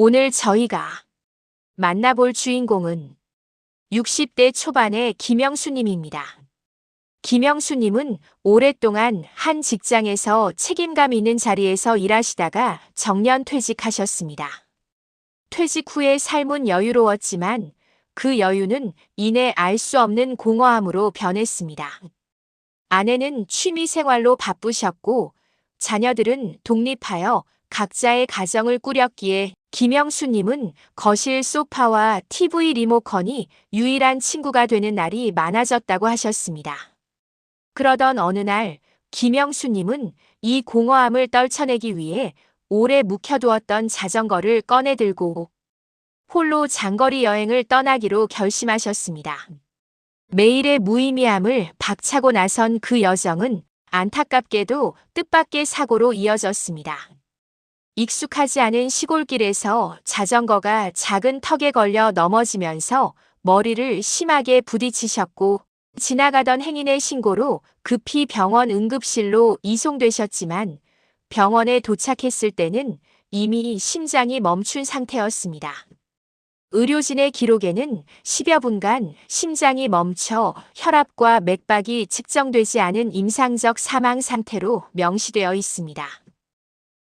오늘 저희가 만나볼 주인공은 60대 초반의 김영수님입니다. 김영수님은 오랫동안 한 직장에서 책임감 있는 자리에서 일하시다가 정년 퇴직하셨습니다. 퇴직 후에 삶은 여유로웠지만 그 여유는 이내 알 수 없는 공허함으로 변했습니다. 아내는 취미 생활로 바쁘셨고 자녀들은 독립하여 각자의 가정을 꾸렸기에 김영수님은 거실 소파와 TV 리모컨이 유일한 친구가 되는 날이 많아졌다고 하셨습니다. 그러던 어느 날 김영수님은 이 공허함을 떨쳐내기 위해 오래 묵혀두었던 자전거를 꺼내 들고 홀로 장거리 여행을 떠나기로 결심하셨습니다. 매일의 무의미함을 박차고 나선 그 여정은 안타깝게도 뜻밖의 사고로 이어졌습니다. 익숙하지 않은 시골길에서 자전거가 작은 턱에 걸려 넘어지면서 머리를 심하게 부딪히셨고 지나가던 행인의 신고로 급히 병원 응급실로 이송되셨지만 병원에 도착했을 때는 이미 심장이 멈춘 상태였습니다. 의료진의 기록에는 10여 분간 심장이 멈춰 혈압과 맥박이 측정되지 않은 임상적 사망 상태로 명시되어 있습니다.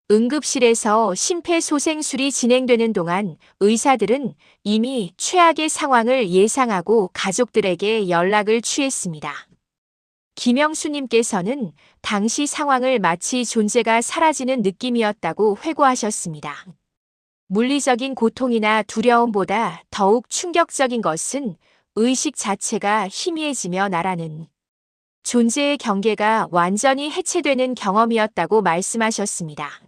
응급실에서 심폐소생술이 진행되는 동안 의사들은 이미 최악의 상황을 예상하고 가족들에게 연락을 취했습니다. 김영수님께서는 당시 상황을 마치 존재가 사라지는 느낌이었다고 회고하셨습니다. 물리적인 고통이나 두려움보다 더욱 충격적인 것은 의식 자체가 희미해지며 나라는 존재의 경계가 완전히 해체되는 경험이었다고 말씀하셨습니다.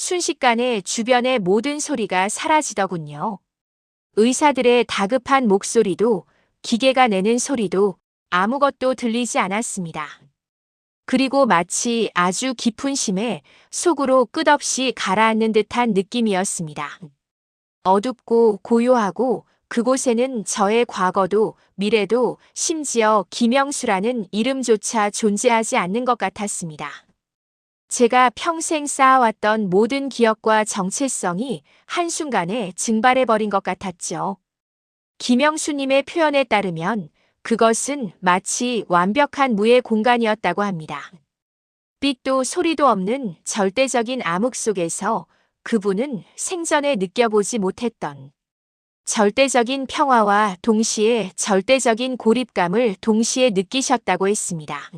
순식간에 주변의 모든 소리가 사라지더군요. 의사들의 다급한 목소리도 기계가 내는 소리도 아무것도 들리지 않았습니다. 그리고 마치 아주 깊은 심에 속으로 끝없이 가라앉는 듯한 느낌이었습니다. 어둡고 고요하고 그곳에는 저의 과거도 미래도 심지어 김영수라는 이름조차 존재하지 않는 것 같았습니다. 제가 평생 쌓아왔던 모든 기억과 정체성이 한순간에 증발해버린 것 같았죠. 김영수님의 표현에 따르면 그것은 마치 완벽한 무의 공간이었다고 합니다. 빛도 소리도 없는 절대적인 암흑 속에서 그분은 생전에 느껴보지 못했던 절대적인 평화와 동시에 절대적인 고립감을 동시에 느끼셨다고 했습니다.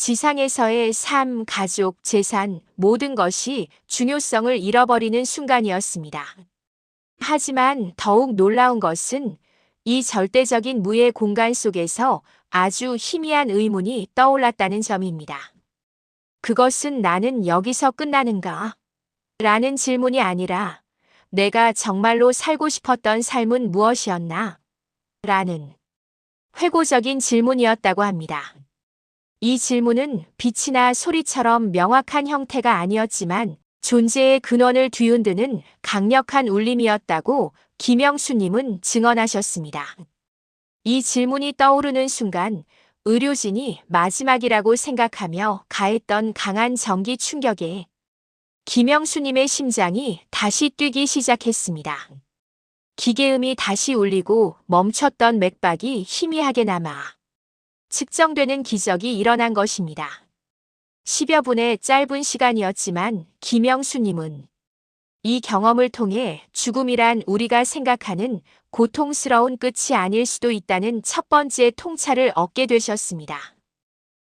지상에서의 삶, 가족, 재산, 모든 것이 중요성을 잃어버리는 순간이었습니다. 하지만 더욱 놀라운 것은 이 절대적인 무의 공간 속에서 아주 희미한 의문이 떠올랐다는 점입니다. 그것은 나는 여기서 끝나는가? 라는 질문이 아니라 내가 정말로 살고 싶었던 삶은 무엇이었나? 라는 회고적인 질문이었다고 합니다. 이 질문은 빛이나 소리처럼 명확한 형태가 아니었지만 존재의 근원을 뒤흔드는 강력한 울림이었다고 김영수님은 증언하셨습니다. 이 질문이 떠오르는 순간 의료진이 마지막이라고 생각하며 가했던 강한 전기 충격에 김영수님의 심장이 다시 뛰기 시작했습니다. 기계음이 다시 울리고 멈췄던 맥박이 희미하게 남아 측정되는 기적이 일어난 것입니다. 10여 분의 짧은 시간이었지만 김영수님은 이 경험을 통해 죽음이란 우리가 생각하는 고통스러운 끝이 아닐 수도 있다는 첫 번째 통찰을 얻게 되셨습니다.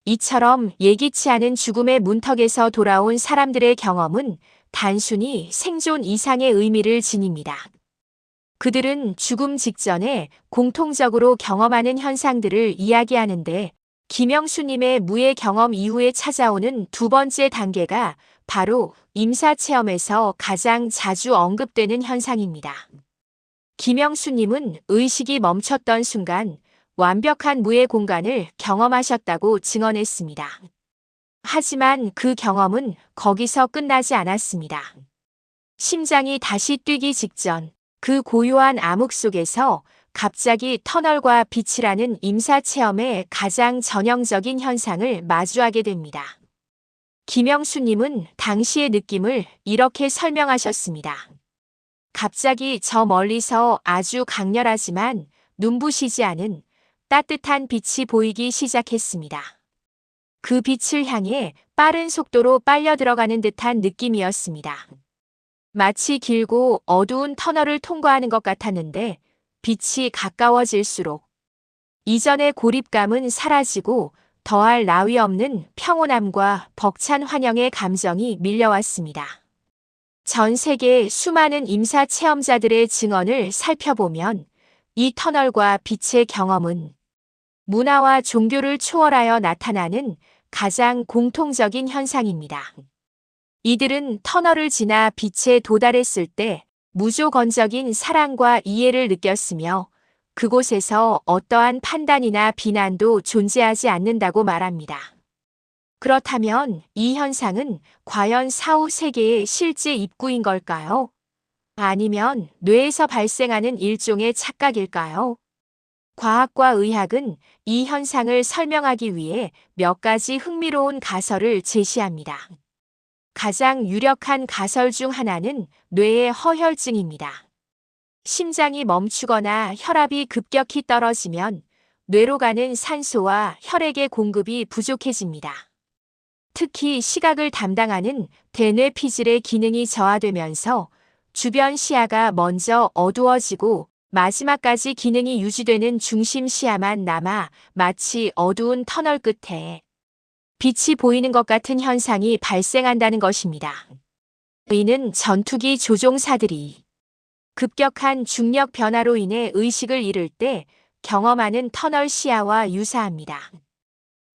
이처럼 예기치 않은 죽음의 문턱에서 돌아온 사람들의 경험은 단순히 생존 이상의 의미를 지닙니다. 그들은 죽음 직전에 공통적으로 경험하는 현상들을 이야기하는데 김영수님의 무의 경험 이후에 찾아오는 두 번째 단계가 바로 임사체험에서 가장 자주 언급되는 현상입니다. 김영수님은 의식이 멈췄던 순간 완벽한 무의 공간을 경험하셨다고 증언했습니다. 하지만 그 경험은 거기서 끝나지 않았습니다. 심장이 다시 뛰기 직전 그 고요한 암흑 속에서 갑자기 터널과 빛이라는 임사체험의 가장 전형적인 현상을 마주하게 됩니다. 김영수님은 당시의 느낌을 이렇게 설명하셨습니다. 갑자기 저 멀리서 아주 강렬하지만 눈부시지 않은 따뜻한 빛이 보이기 시작했습니다. 그 빛을 향해 빠른 속도로 빨려 들어가는 듯한 느낌이었습니다. 마치 길고 어두운 터널을 통과하는 것 같았는데 빛이 가까워질수록 이전의 고립감은 사라지고 더할 나위 없는 평온함과 벅찬 환영의 감정이 밀려왔습니다. 전 세계 수많은 임사 체험자들의 증언을 살펴보면 이 터널과 빛의 경험은 문화와 종교를 초월하여 나타나는 가장 공통적인 현상입니다. 이들은 터널을 지나 빛에 도달했을 때 무조건적인 사랑과 이해를 느꼈으며 그곳에서 어떠한 판단이나 비난도 존재하지 않는다고 말합니다. 그렇다면 이 현상은 과연 사후 세계의 실제 입구인 걸까요? 아니면 뇌에서 발생하는 일종의 착각일까요? 과학과 의학은 이 현상을 설명하기 위해 몇 가지 흥미로운 가설을 제시합니다. 가장 유력한 가설 중 하나는 뇌의 허혈증입니다. 심장이 멈추거나 혈압이 급격히 떨어지면 뇌로 가는 산소와 혈액의 공급이 부족해집니다. 특히 시각을 담당하는 대뇌 피질의 기능이 저하되면서 주변 시야가 먼저 어두워지고 마지막까지 기능이 유지되는 중심 시야만 남아 마치 어두운 터널 끝에 빛이 보이는 것 같은 현상이 발생한다는 것입니다. 이는 전투기 조종사들이 급격한 중력 변화로 인해 의식을 잃을 때 경험하는 터널 시야와 유사합니다.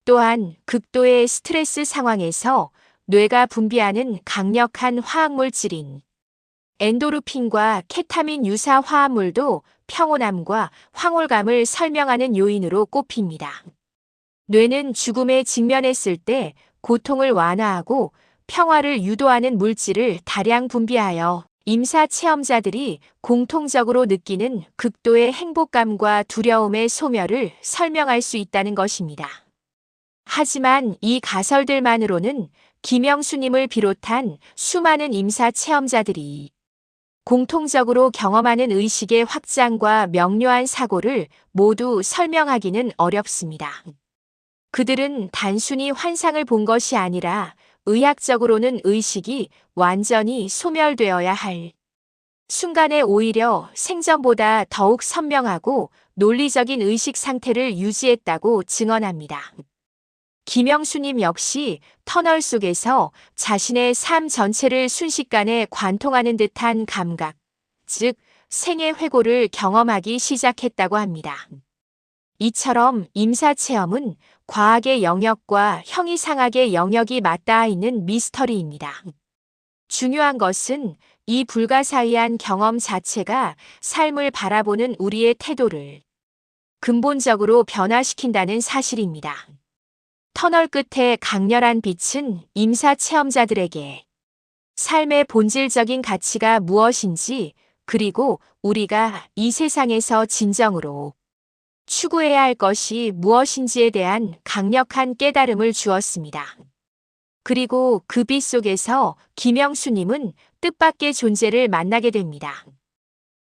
또한 극도의 스트레스 상황에서 뇌가 분비하는 강력한 화학물질인 엔도르핀과 케타민 유사 화합물도 평온함과 황홀감을 설명하는 요인으로 꼽힙니다. 뇌는 죽음에 직면했을 때 고통을 완화하고 평화를 유도하는 물질을 다량 분비하여 임사 체험자들이 공통적으로 느끼는 극도의 행복감과 두려움의 소멸을 설명할 수 있다는 것입니다. 하지만 이 가설들만으로는 김영수님을 비롯한 수많은 임사 체험자들이 공통적으로 경험하는 의식의 확장과 명료한 사고를 모두 설명하기는 어렵습니다. 그들은 단순히 환상을 본 것이 아니라 의학적으로는 의식이 완전히 소멸되어야 할 순간에 오히려 생전보다 더욱 선명하고 논리적인 의식 상태를 유지했다고 증언합니다. 김영수님 역시 터널 속에서 자신의 삶 전체를 순식간에 관통하는 듯한 감각, 즉 생의 회고를 경험하기 시작했다고 합니다. 이처럼 임사체험은 과학의 영역과 형이상학의 영역이 맞닿아 있는 미스터리입니다. 중요한 것은 이 불가사의한 경험 자체가 삶을 바라보는 우리의 태도를 근본적으로 변화시킨다는 사실입니다. 터널 끝의 강렬한 빛은 임사 체험자들에게 삶의 본질적인 가치가 무엇인지 그리고 우리가 이 세상에서 진정으로 추구해야 할 것이 무엇인지에 대한 강력한 깨달음을 주었습니다. 그리고 그 빛 속에서 김영수님은 뜻밖의 존재를 만나게 됩니다.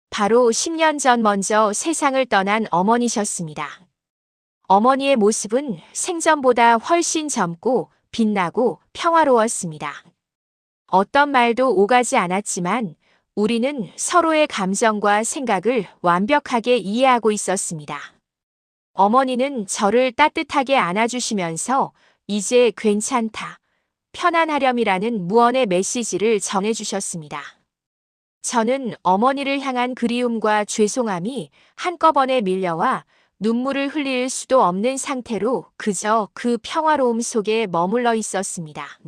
바로 10년 전 먼저 세상을 떠난 어머니셨습니다. 어머니의 모습은 생전보다 훨씬 젊고 빛나고 평화로웠습니다. 어떤 말도 오가지 않았지만 우리는 서로의 감정과 생각을 완벽하게 이해하고 있었습니다. 어머니는 저를 따뜻하게 안아주시면서 이제 괜찮다, 편안하렴이라는 무언의 메시지를 전해주셨습니다. 저는 어머니를 향한 그리움과 죄송함이 한꺼번에 밀려와 눈물을 흘릴 수도 없는 상태로 그저 그 평화로움 속에 머물러 있었습니다.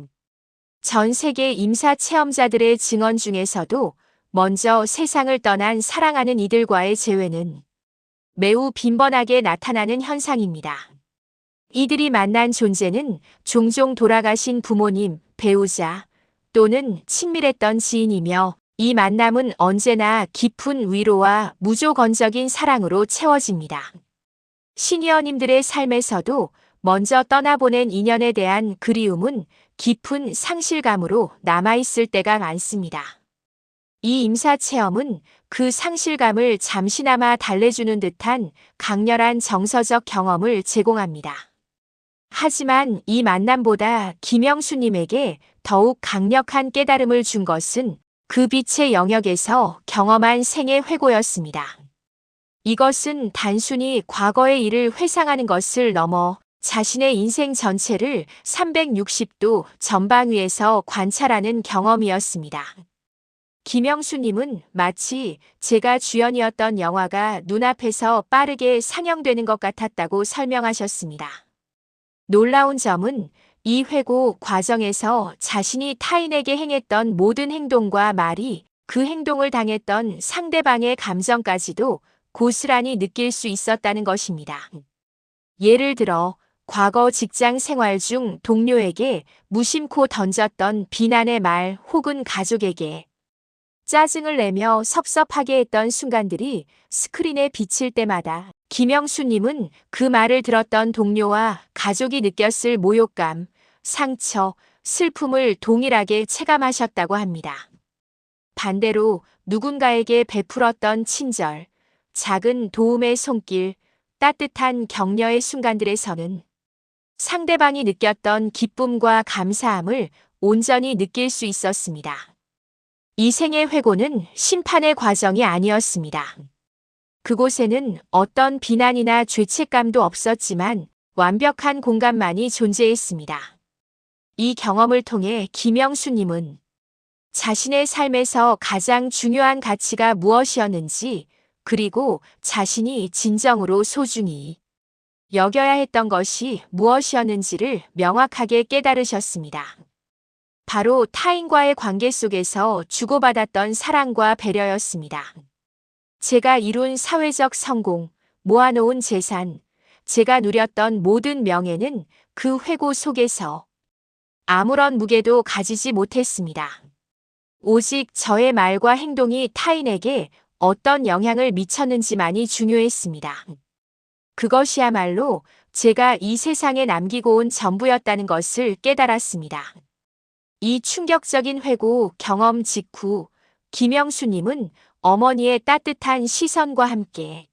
전 세계 임사 체험자들의 증언 중에서도 먼저 세상을 떠난 사랑하는 이들과의 재회는 매우 빈번하게 나타나는 현상입니다. 이들이 만난 존재는 종종 돌아가신 부모님, 배우자 또는 친밀했던 지인이며 이 만남은 언제나 깊은 위로와 무조건적인 사랑으로 채워집니다. 시니어님들의 삶에서도 먼저 떠나보낸 인연에 대한 그리움은 깊은 상실감으로 남아있을 때가 많습니다. 이 임사 체험은 그 상실감을 잠시나마 달래주는 듯한 강렬한 정서적 경험을 제공합니다. 하지만 이 만남보다 김영수님에게 더욱 강력한 깨달음을 준 것은 그 빛의 영역에서 경험한 생의 회고였습니다. 이것은 단순히 과거의 일을 회상하는 것을 넘어 자신의 인생 전체를 360도 전방위에서 관찰하는 경험이었습니다. 김영수님은 마치 제가 주연이었던 영화가 눈앞에서 빠르게 상영되는 것 같았다고 설명하셨습니다. 놀라운 점은 이 회고 과정에서 자신이 타인에게 행했던 모든 행동과 말이 그 행동을 당했던 상대방의 감정까지도 고스란히 느낄 수 있었다는 것입니다. 예를 들어 과거 직장 생활 중 동료에게 무심코 던졌던 비난의 말 혹은 가족에게 짜증을 내며 섭섭하게 했던 순간들이 스크린에 비칠 때마다 김영수님은 그 말을 들었던 동료와 가족이 느꼈을 모욕감, 상처, 슬픔을 동일하게 체감하셨다고 합니다. 반대로 누군가에게 베풀었던 친절, 작은 도움의 손길, 따뜻한 격려의 순간들에서는 상대방이 느꼈던 기쁨과 감사함을 온전히 느낄 수 있었습니다. 이 생의 회고는 심판의 과정이 아니었습니다. 그곳에는 어떤 비난이나 죄책감도 없었지만 완벽한 공간만이 존재했습니다. 이 경험을 통해 김영수님은 자신의 삶에서 가장 중요한 가치가 무엇이었는지 그리고 자신이 진정으로 소중히 여겨야 했던 것이 무엇이었는지를 명확하게 깨달으셨습니다. 바로 타인과의 관계 속에서 주고받았던 사랑과 배려였습니다. 제가 이룬 사회적 성공, 모아놓은 재산, 제가 누렸던 모든 명예는 그 회고 속에서 아무런 무게도 가지지 못했습니다. 오직 저의 말과 행동이 타인에게 어떤 영향을 미쳤는지만이 중요했습니다. 그것이야말로 제가 이 세상에 남기고 온 전부였다는 것을 깨달았습니다. 이 충격적인 회고 경험 직후 김영수님은 어머니의 따뜻한 시선과 함께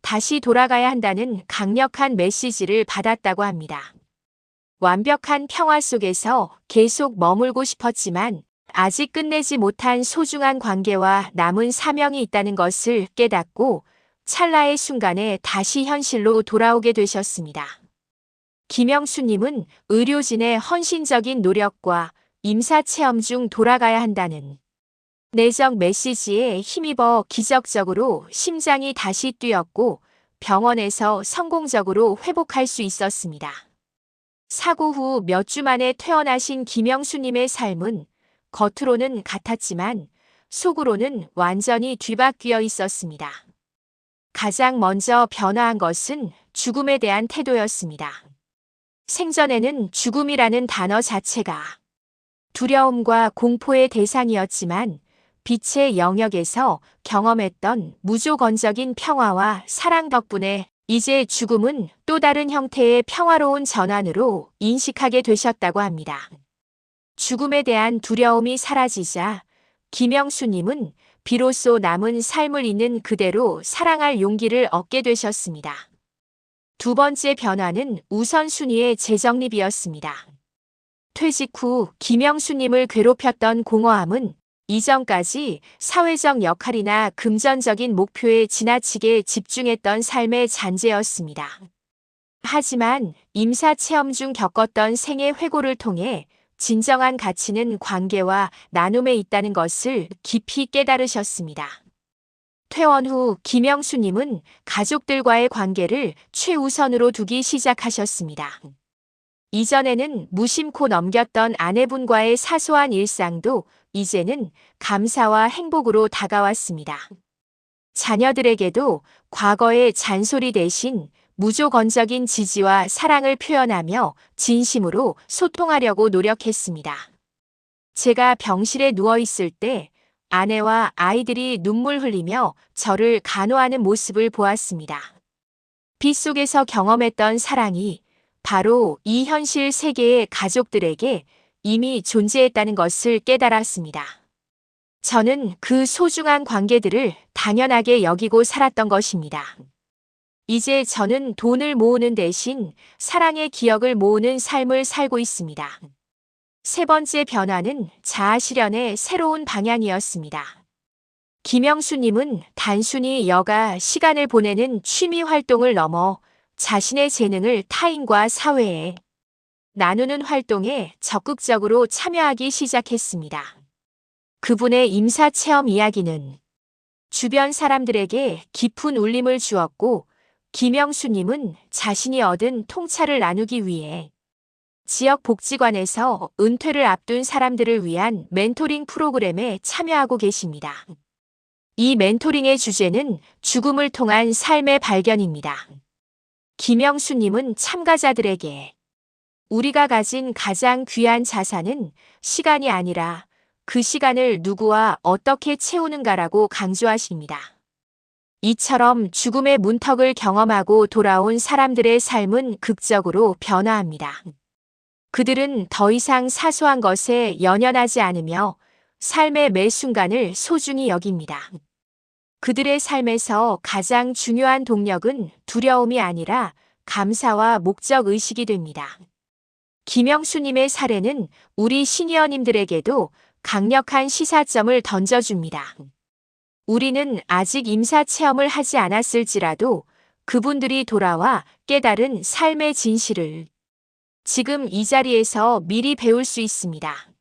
다시 돌아가야 한다는 강력한 메시지를 받았다고 합니다. 완벽한 평화 속에서 계속 머물고 싶었지만 아직 끝내지 못한 소중한 관계와 남은 사명이 있다는 것을 깨닫고 찰나의 순간에 다시 현실로 돌아오게 되셨습니다. 김영수님은 의료진의 헌신적인 노력과 임사 체험 중 돌아가야 한다는 내적 메시지에 힘입어 기적적으로 심장이 다시 뛰었고 병원에서 성공적으로 회복할 수 있었습니다. 사고 후 몇 주 만에 퇴원하신 김영수님의 삶은 겉으로는 같았지만 속으로는 완전히 뒤바뀌어 있었습니다. 가장 먼저 변화한 것은 죽음에 대한 태도였습니다. 생전에는 죽음이라는 단어 자체가 두려움과 공포의 대상이었지만 빛의 영역에서 경험했던 무조건적인 평화와 사랑 덕분에 이제 죽음은 또 다른 형태의 평화로운 전환으로 인식하게 되셨다고 합니다. 죽음에 대한 두려움이 사라지자 김영수님은 비로소 남은 삶을 있는 그대로 사랑할 용기를 얻게 되셨습니다. 두 번째 변화는 우선순위의 재정립이었습니다. 퇴직 후 김영수님을 괴롭혔던 공허함은 이전까지 사회적 역할이나 금전적인 목표에 지나치게 집중했던 삶의 잔재였습니다. 하지만 임사 체험 중 겪었던 생의 회고를 통해 진정한 가치는 관계와 나눔에 있다는 것을 깊이 깨달으셨습니다. 퇴원 후 김영수님은 가족들과의 관계를 최우선으로 두기 시작하셨습니다. 이전에는 무심코 넘겼던 아내분과의 사소한 일상도 이제는 감사와 행복으로 다가왔습니다. 자녀들에게도 과거의 잔소리 대신 무조건적인 지지와 사랑을 표현하며 진심으로 소통하려고 노력했습니다. 제가 병실에 누워 있을 때 아내와 아이들이 눈물 흘리며 저를 간호하는 모습을 보았습니다. 빛 속에서 경험했던 사랑이 바로 이 현실 세계의 가족들에게 이미 존재했다는 것을 깨달았습니다. 저는 그 소중한 관계들을 당연하게 여기고 살았던 것입니다. 이제 저는 돈을 모으는 대신 사랑의 기억을 모으는 삶을 살고 있습니다. 세 번째 변화는 자아 실현의 새로운 방향이었습니다. 김영수님은 단순히 여가 시간을 보내는 취미 활동을 넘어 자신의 재능을 타인과 사회에 나누는 활동에 적극적으로 참여하기 시작했습니다. 그분의 임사 체험 이야기는 주변 사람들에게 깊은 울림을 주었고 김영수님은 자신이 얻은 통찰을 나누기 위해 지역 복지관에서 은퇴를 앞둔 사람들을 위한 멘토링 프로그램에 참여하고 계십니다. 이 멘토링의 주제는 죽음을 통한 삶의 발견입니다. 김영수님은 참가자들에게 우리가 가진 가장 귀한 자산은 시간이 아니라 그 시간을 누구와 어떻게 채우는가라고 강조하십니다. 이처럼 죽음의 문턱을 경험하고 돌아온 사람들의 삶은 극적으로 변화합니다. 그들은 더 이상 사소한 것에 연연하지 않으며 삶의 매 순간을 소중히 여깁니다. 그들의 삶에서 가장 중요한 동력은 두려움이 아니라 감사와 목적 의식이 됩니다. 김영수님의 사례는 우리 시니어님들에게도 강력한 시사점을 던져줍니다. 우리는 아직 임사 체험을 하지 않았을지라도 그분들이 돌아와 깨달은 삶의 진실을 지금 이 자리에서 미리 배울 수 있습니다.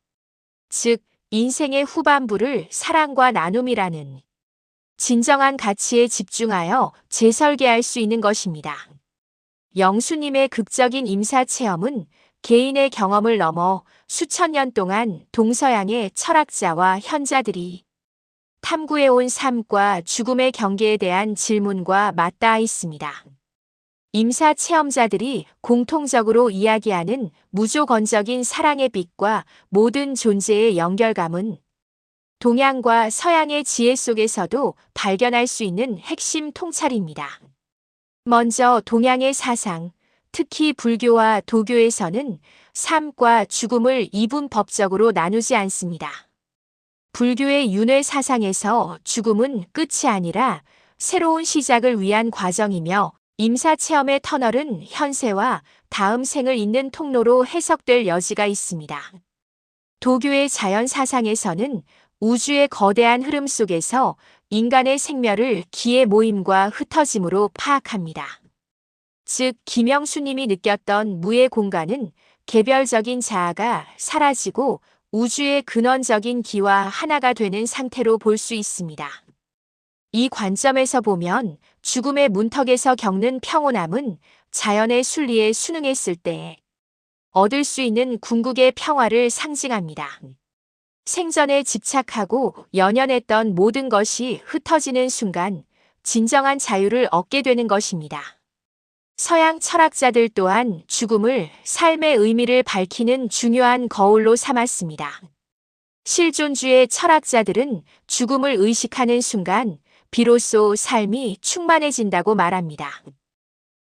즉, 인생의 후반부를 사랑과 나눔이라는 진정한 가치에 집중하여 재설계할 수 있는 것입니다. 영수님의 극적인 임사 체험은 개인의 경험을 넘어 수천 년 동안 동서양의 철학자와 현자들이 탐구해온 삶과 죽음의 경계에 대한 질문과 맞닿아 있습니다. 임사 체험자들이 공통적으로 이야기하는 무조건적인 사랑의 빛과 모든 존재의 연결감은 동양과 서양의 지혜 속에서도 발견할 수 있는 핵심 통찰입니다. 먼저 동양의 사상, 특히 불교와 도교에서는 삶과 죽음을 이분법적으로 나누지 않습니다. 불교의 윤회 사상에서 죽음은 끝이 아니라 새로운 시작을 위한 과정이며 임사 체험의 터널은 현세와 다음 생을 잇는 통로로 해석될 여지가 있습니다. 도교의 자연 사상에서는 우주의 거대한 흐름 속에서 인간의 생멸을 기의 모임과 흩어짐으로 파악합니다. 즉, 김영수님이 느꼈던 무의 공간은 개별적인 자아가 사라지고 우주의 근원적인 기와 하나가 되는 상태로 볼 수 있습니다. 이 관점에서 보면 죽음의 문턱에서 겪는 평온함은 자연의 순리에 순응했을 때 얻을 수 있는 궁극의 평화를 상징합니다. 생전에 집착하고 연연했던 모든 것이 흩어지는 순간 진정한 자유를 얻게 되는 것입니다. 서양 철학자들 또한 죽음을 삶의 의미를 밝히는 중요한 거울로 삼았습니다. 실존주의 철학자들은 죽음을 의식하는 순간 비로소 삶이 충만해진다고 말합니다.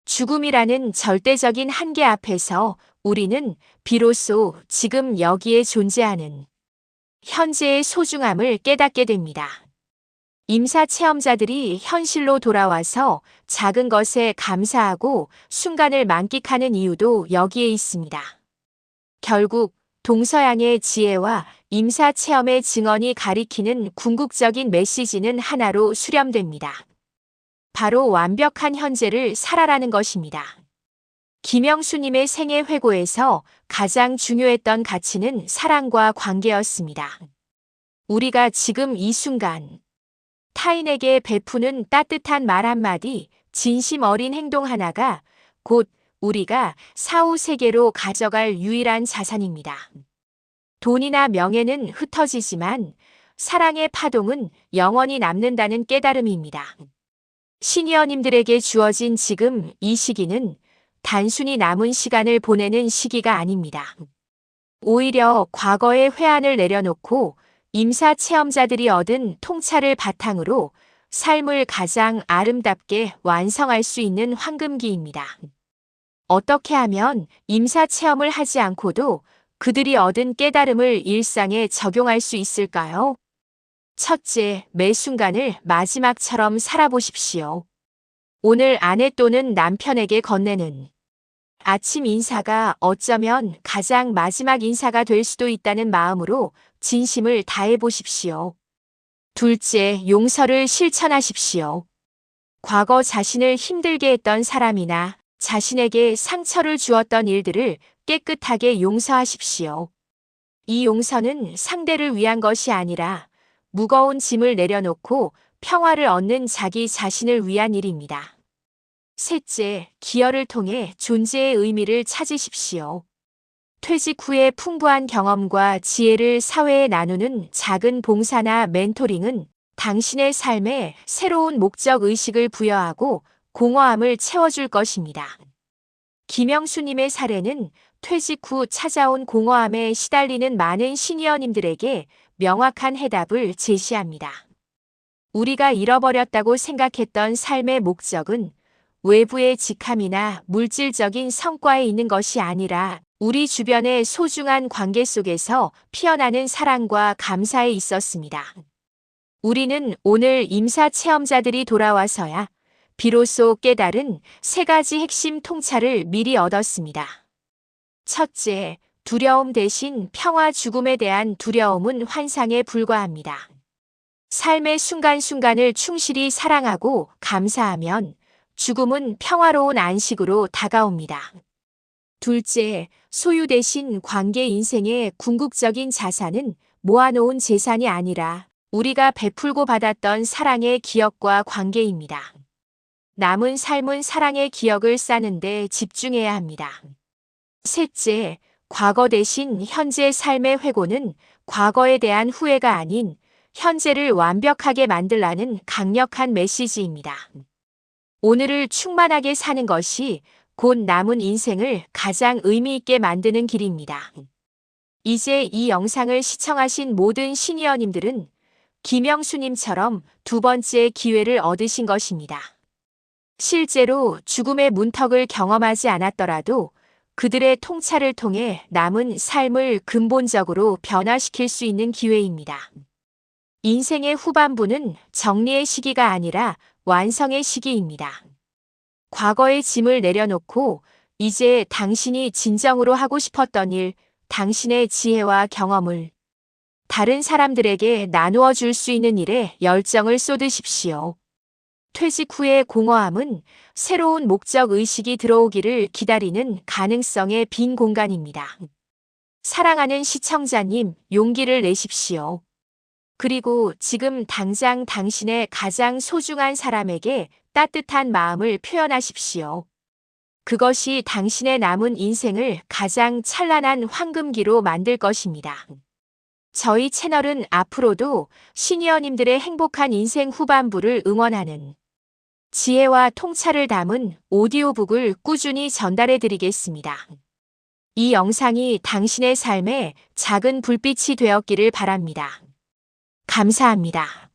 죽음이라는 절대적인 한계 앞에서 우리는 비로소 지금 여기에 존재하는 현재의 소중함을 깨닫게 됩니다. 임사 체험자들이 현실로 돌아와서 작은 것에 감사하고 순간을 만끽하는 이유도 여기에 있습니다. 결국 동서양의 지혜와 임사 체험의 증언이 가리키는 궁극적인 메시지는 하나로 수렴됩니다. 바로 완벽한 현재를 살아라는 것입니다. 김영수님의 생애 회고에서 가장 중요했던 가치는 사랑과 관계였습니다. 우리가 지금 이 순간 타인에게 베푸는 따뜻한 말 한마디, 진심 어린 행동 하나가 곧 우리가 사후 세계로 가져갈 유일한 자산입니다. 돈이나 명예는 흩어지지만 사랑의 파동은 영원히 남는다는 깨달음입니다. 시니어님들에게 주어진 지금 이 시기는 단순히 남은 시간을 보내는 시기가 아닙니다. 오히려 과거의 회한을 내려놓고 임사 체험자들이 얻은 통찰을 바탕으로 삶을 가장 아름답게 완성할 수 있는 황금기입니다. 어떻게 하면 임사 체험을 하지 않고도 그들이 얻은 깨달음을 일상에 적용할 수 있을까요? 첫째, 매 순간을 마지막처럼 살아보십시오. 오늘 아내 또는 남편에게 건네는 아침 인사가 어쩌면 가장 마지막 인사가 될 수도 있다는 마음으로 진심을 다해 보십시오. 둘째, 용서를 실천하십시오. 과거 자신을 힘들게 했던 사람이나 자신에게 상처를 주었던 일들을 깨끗하게 용서하십시오. 이 용서는 상대를 위한 것이 아니라 무거운 짐을 내려놓고 평화를 얻는 자기 자신을 위한 일입니다. 셋째, 기여를 통해 존재의 의미를 찾으십시오. 퇴직 후의 풍부한 경험과 지혜를 사회에 나누는 작은 봉사나 멘토링은 당신의 삶에 새로운 목적 의식을 부여하고 공허함을 채워줄 것입니다. 김영수님의 사례는 퇴직 후 찾아온 공허함에 시달리는 많은 시니어님들에게 명확한 해답을 제시합니다. 우리가 잃어버렸다고 생각했던 삶의 목적은 외부의 직함이나 물질적인 성과에 있는 것이 아니라 우리 주변의 소중한 관계 속에서 피어나는 사랑과 감사에 있었습니다. 우리는 오늘 임사 체험자들이 돌아와서야 비로소 깨달은 세 가지 핵심 통찰을 미리 얻었습니다. 첫째, 두려움 대신 평화 죽음에 대한 두려움은 환상에 불과합니다. 삶의 순간순간을 충실히 사랑하고 감사하면 죽음은 평화로운 안식으로 다가옵니다. 둘째, 소유 대신 관계 인생의 궁극적인 자산은 모아놓은 재산이 아니라 우리가 베풀고 받았던 사랑의 기억과 관계입니다. 남은 삶은 사랑의 기억을 쌓는데 집중해야 합니다. 셋째, 과거 대신 현재 삶의 회고는 과거에 대한 후회가 아닌 현재를 완벽하게 만들라는 강력한 메시지입니다. 오늘을 충만하게 사는 것이 곧 남은 인생을 가장 의미 있게 만드는 길입니다. 이제 이 영상을 시청하신 모든 시니어님들은 김영수님처럼 두 번째 기회를 얻으신 것입니다. 실제로 죽음의 문턱을 경험하지 않았더라도 그들의 통찰을 통해 남은 삶을 근본적으로 변화시킬 수 있는 기회입니다. 인생의 후반부는 정리의 시기가 아니라 완성의 시기입니다. 과거의 짐을 내려놓고 이제 당신이 진정으로 하고 싶었던 일, 당신의 지혜와 경험을 다른 사람들에게 나누어 줄 수 있는 일에 열정을 쏟으십시오. 퇴직 후의 공허함은 새로운 목적 의식이 들어오기를 기다리는 가능성의 빈 공간입니다. 사랑하는 시청자님, 용기를 내십시오. 그리고 지금 당장 당신의 가장 소중한 사람에게 따뜻한 마음을 표현하십시오. 그것이 당신의 남은 인생을 가장 찬란한 황금기로 만들 것입니다. 저희 채널은 앞으로도 시니어님들의 행복한 인생 후반부를 응원하는 지혜와 통찰을 담은 오디오북을 꾸준히 전달해 드리겠습니다. 이 영상이 당신의 삶에 작은 불빛이 되었기를 바랍니다. 감사합니다.